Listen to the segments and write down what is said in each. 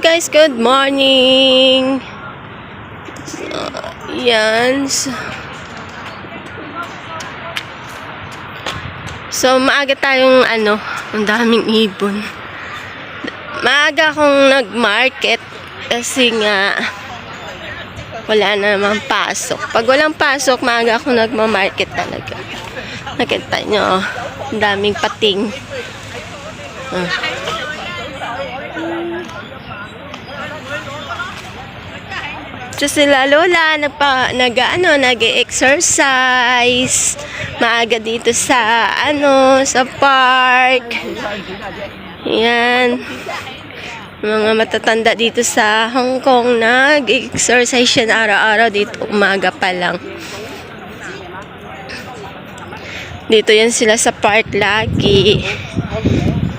Guys, good morning. Uh, yan. So, so, maaga tayong ano, ang daming ibon. Maaga akong nag-market kasi nga wala na namang pasok. Pag walang pasok, maaga akong nagma-market talaga. Nakita nyo, ang daming pating. Ah. So sila lola nagpa nag ano nag-exercise maaga dito sa ano sa park. Yan. Mga matatanda dito sa Hong Kong nag-exercise yan araw-araw dito umaga pa lang. Dito yan sila sa park lagi.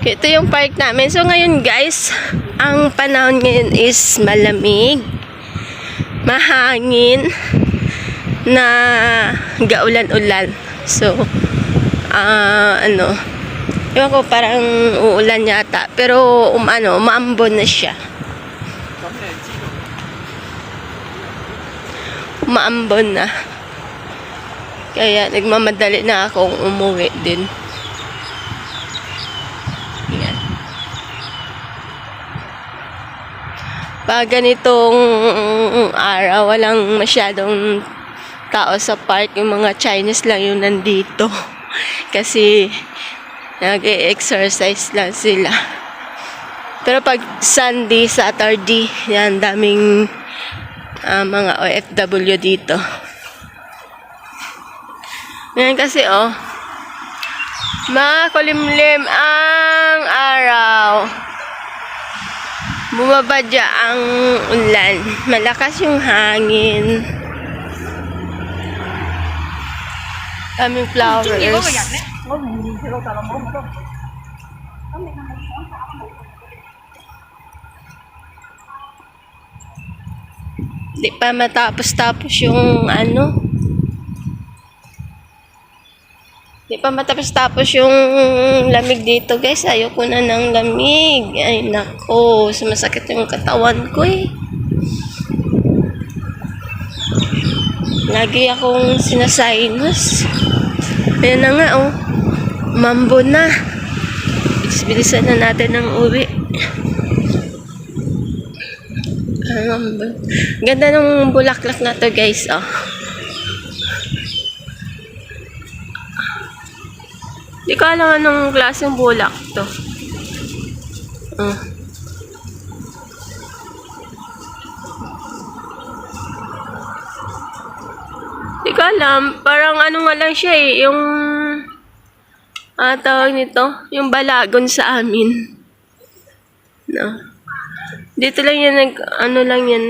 Ito yung park namin. So ngayon guys, ang panahon ngayon is malamig mahangin na gaulan-ulan. So, ah ano, ewan ko parang uulan yata. Pero, um, ano, umaambon na siya. Umaambon na. Kaya, nagmamadali na akong umuwi din. Pag ganitong araw, walang masyadong tao sa park. Yung mga Chinese lang yung nandito. Kasi nag-exercise lang sila. Pero pag Sunday, Saturday, yan, daming ah, mga OFW dito. Ngayon kasi, oh, makulimlim ang araw. Bumabadya ang ulan. Malakas yung hangin. Daming flowers. Di pa matapos-tapos yung ano. Di pa matapos-tapos yung lamig dito guys. Ayoko na ng lamig. Ay nako, sumasakit yung katawan ko eh. Lagi akong sinasainos. Ayan na nga oh. Mambo na. Bilis-bilisan na natin ng uwi. Ah, mambo. Ganda ng bulaklak na to guys oh. Di ko alam anong klaseng bulak to. Uh. Di ko alam. Parang ano nga lang siya eh. Yung... Ah, tawag nito. Yung balagon sa amin. No. Dito lang yan nag... Ano lang yan.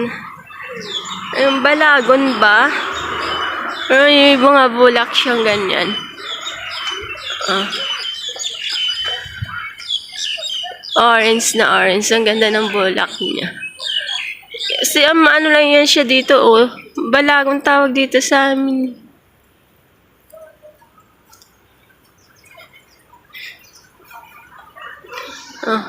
Yung balagon ba? Pero yung mga bulak siyang ganyan. Ah. Orange na orange. Ang ganda ng bulak niya. Kasi um, ano lang yan siya dito, oh. Balagong tawag dito sa amin. Oh.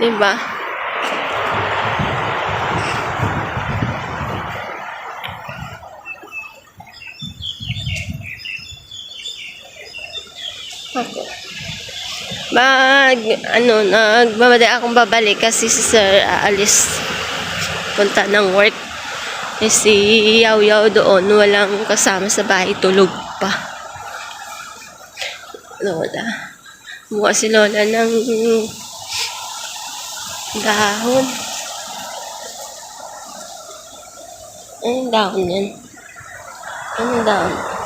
Diba? Ako. Mag, ano, nagmamadali akong babalik kasi si Sir aalis punta ng work. Eh, si Yaw Yaw doon, walang kasama sa bahay, tulog pa. Lola. Mukha si Lola ng dahon. Anong dahon yan? Anong dahon?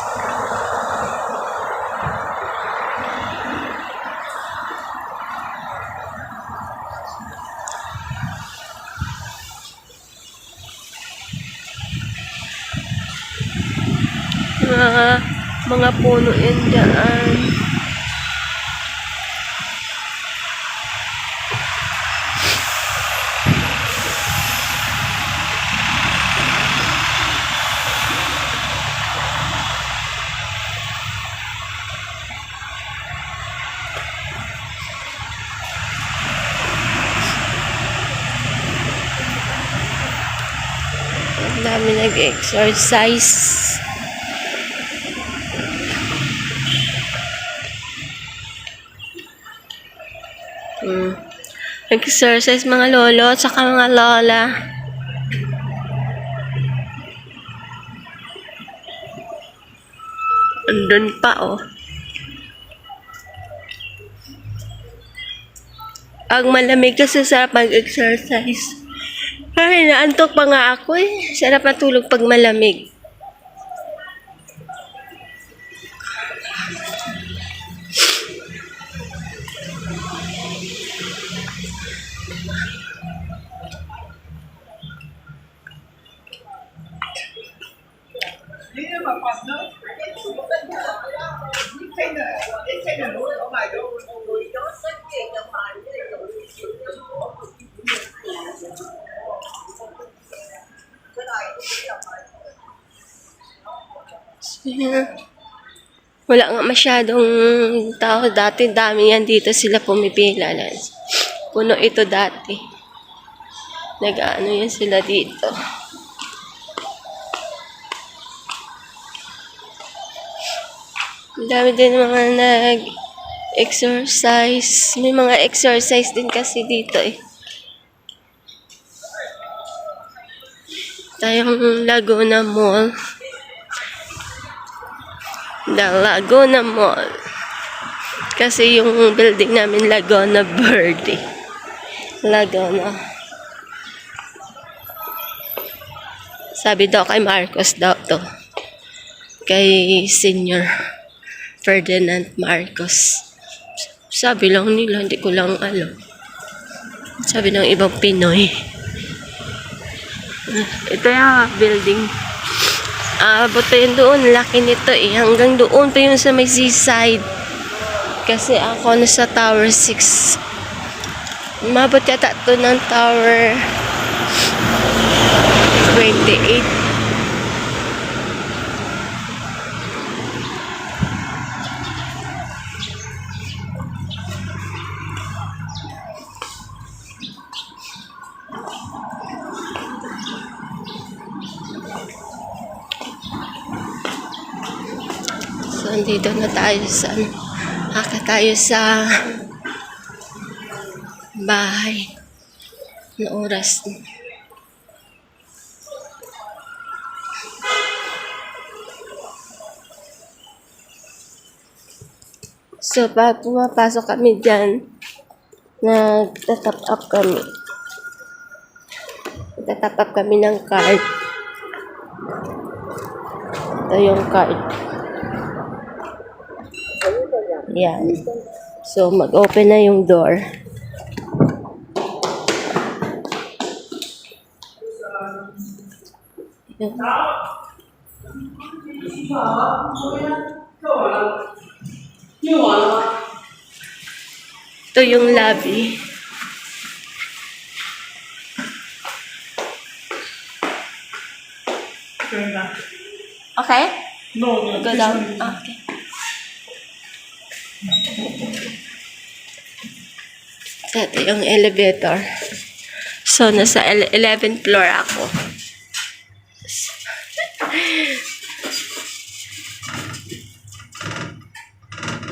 mga mga puno yan daan. dami nag-exercise. Exercise mga lolo at saka mga lola. Andun pa oh. Ang malamig kasi sarap mag-exercise. Ay, naantok pa nga ako eh. Sarap matulog pag malamig. Yeah. Wala nga masyadong tao dati. Dami yan dito sila pumipila. Puno ito dati. Nag-ano yan sila dito. Dami din mga nag-exercise. May mga exercise din kasi dito eh. Tayong Laguna Mall. The Laguna Mall. Kasi yung building namin Laguna Bird eh. Laguna. Sabi daw kay Marcos daw to. Kay Senior Ferdinand Marcos. Sabi lang nila, hindi ko lang alam. Sabi ng ibang Pinoy. Ito yung building. Ah, buto yun doon. Laki nito eh. Hanggang doon pa yun sa may seaside. Kasi ako nasa Tower 6. Mabot yata to ng Tower 28. Andito na tayo sa, ano, haka tayo sa bahay. Na oras. So, pag pumapasok kami dyan, nagtatap up kami. Nagtatap up kami ng card. Ito yung card. Yan. So, mag-open na yung door. Yan. Ito yung lobby. Okay? No, no, Go down. Ah, Okay. Ito yung elevator. So, nasa ele- 11th floor ako.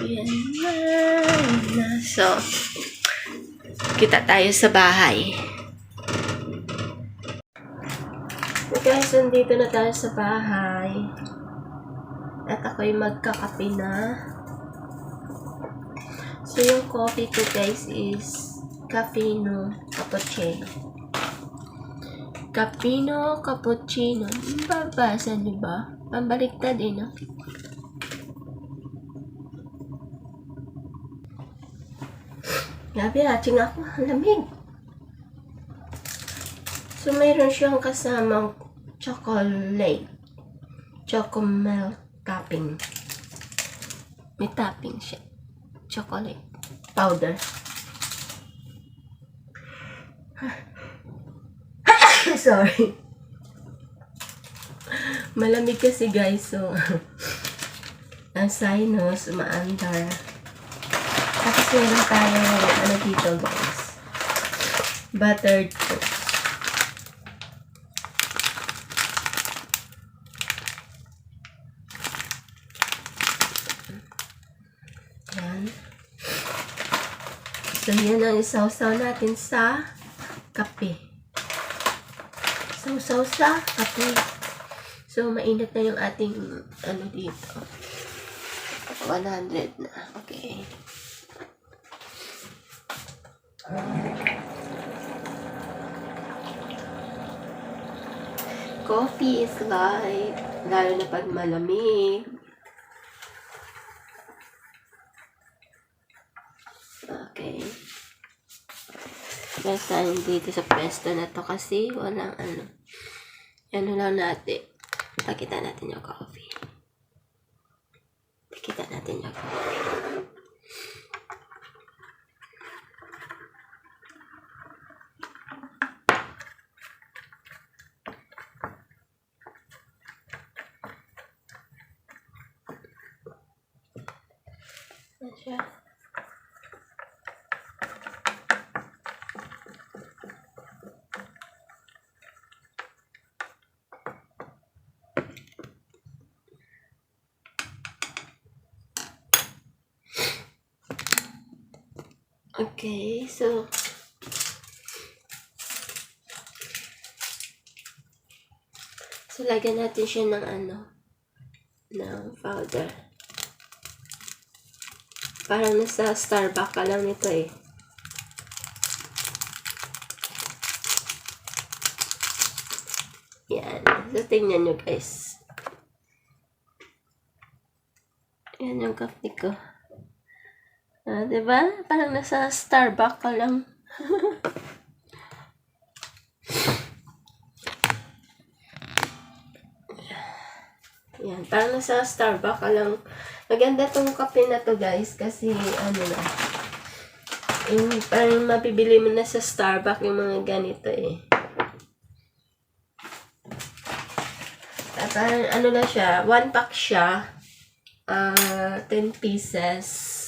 Yan na. So, kita tayo sa bahay. Guys, nandito na tayo sa bahay. At ako'y magkakape na. So, yung coffee ko guys is Caffeino Cappuccino. Cappuccino Cappuccino. Babasa niyo ba? Pambaliktad eh, no? Grabe, hatching ako. Lamig. So, mayroon siyang kasamang chocolate. Chocomel topping. May topping siya. Chocolate. Powder. Sorry. Malamig kasi guys, so ang sinus, umaandar. Tapos meron tayo ano dito guys. Buttered toast. Ang isaw-saw natin sa kape. Isaw-saw sa kape. So, mainit na yung ating, ano dito. 100 na. Okay. Coffee is light. Lalo na pag malamig. Okay. Best tayo dito sa pwesto na to kasi walang ano. Ano lang natin. Pakita natin yung coffee. Pakita natin yung coffee. Yan Okay, so So lagyan natin siya ng ano ng powder. Parang nasa Starbucks ka lang nito eh. Yan. So, tingnan nyo guys. Yan yung kape ko. Ah, diba? Parang nasa Starbucks ka lang. Yan, parang nasa Starbucks ka lang. Maganda tong kape na to guys kasi ano na. Yung parang mapibili mo na sa Starbucks yung mga ganito eh. Ah, parang ano na siya, one pack siya. Ah, 10 pieces.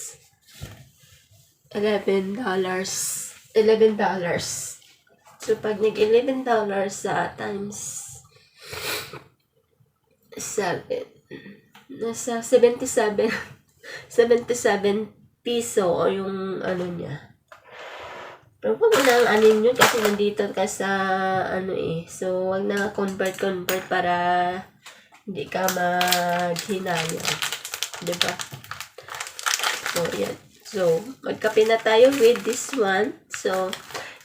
11 dollars. 11 dollars. So, pag nag-11 dollars sa times 7, nasa 77, 77 piso o yung ano niya. Pero mo na anin yun kasi nandito ka sa ano eh. So, wag na convert-convert para hindi ka maghinayang. Diba? So, yan. So, magkape na tayo with this one. So,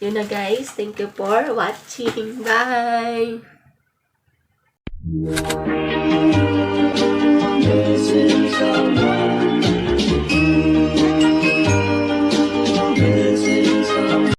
yun na guys. Thank you for watching. Bye! This is our